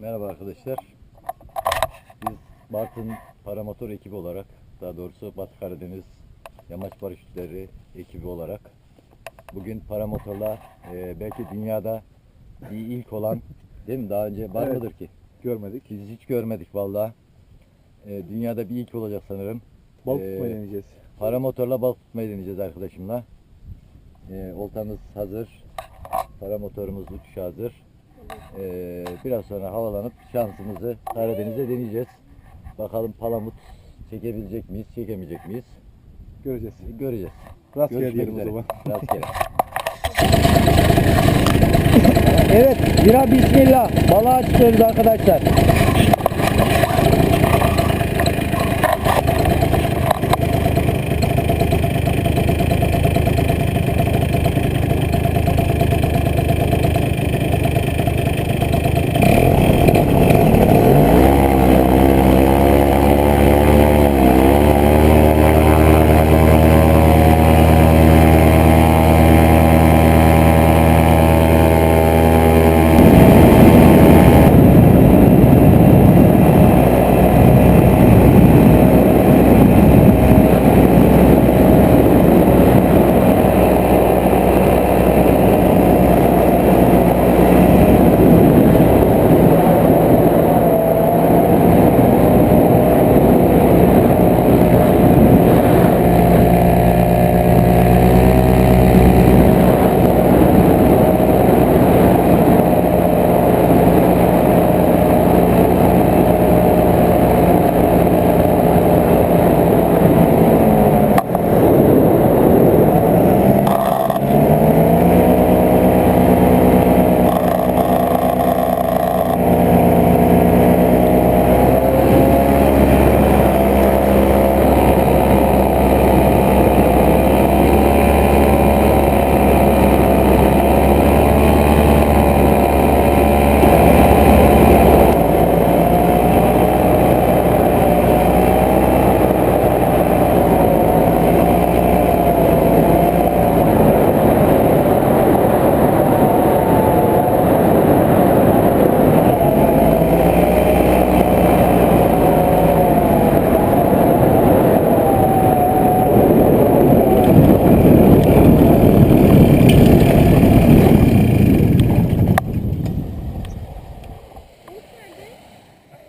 Merhaba arkadaşlar. Biz Bartın Paramotor ekibi olarak, daha doğrusu Batı Karadeniz Yamaç Paraşütleri ekibi olarak bugün paramotorla e, belki dünyada bir ilk olan, değil mi? Daha önce var mıdır ki? Görmedik. Biz hiç görmedik vallahi. E, dünyada bir ilk olacak sanırım. Balık Ee, tutmayı deneyeceğiz. Paramotorla balık tutmayı deneyeceğiz arkadaşımla. E, oltamız hazır. Paramotorumuz uçuşa hazır. E, biraz sonra havalanıp şansımızı Karadeniz'e deneyeceğiz. Bakalım palamut çekebilecek miyiz, çekemeyecek miyiz? Göreceğiz. E, göreceğiz. Rastgele diyelim o üzere. zaman. Rastgele. evet, bira bismillah. Balığa çıkıyoruz arkadaşlar.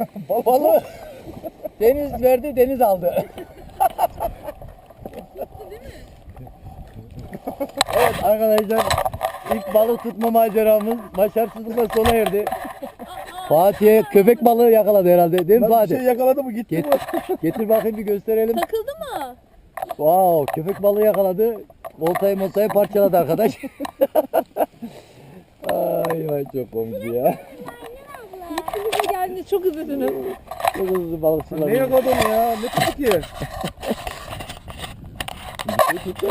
Balığı deniz verdi, deniz aldı. evet arkadaşlar ilk balık tutma maceramız başarısızlıkla sona erdi. Fatih'e köpek balığı yakaladı herhalde değil mi Lan bir Fatih? şey yakaladı mı gitti Get- mi? getir bakayım bir gösterelim. Takıldı mı? Wow, köpek balığı yakaladı. Voltayı moltayı parçaladı arkadaş. ay ay çok komik ya. Geldiniz çok üzüldünüz. Çok hızlı balıkçılar. Ne yakaladı ya? Ne tuttu ki? Bir şey tuttu.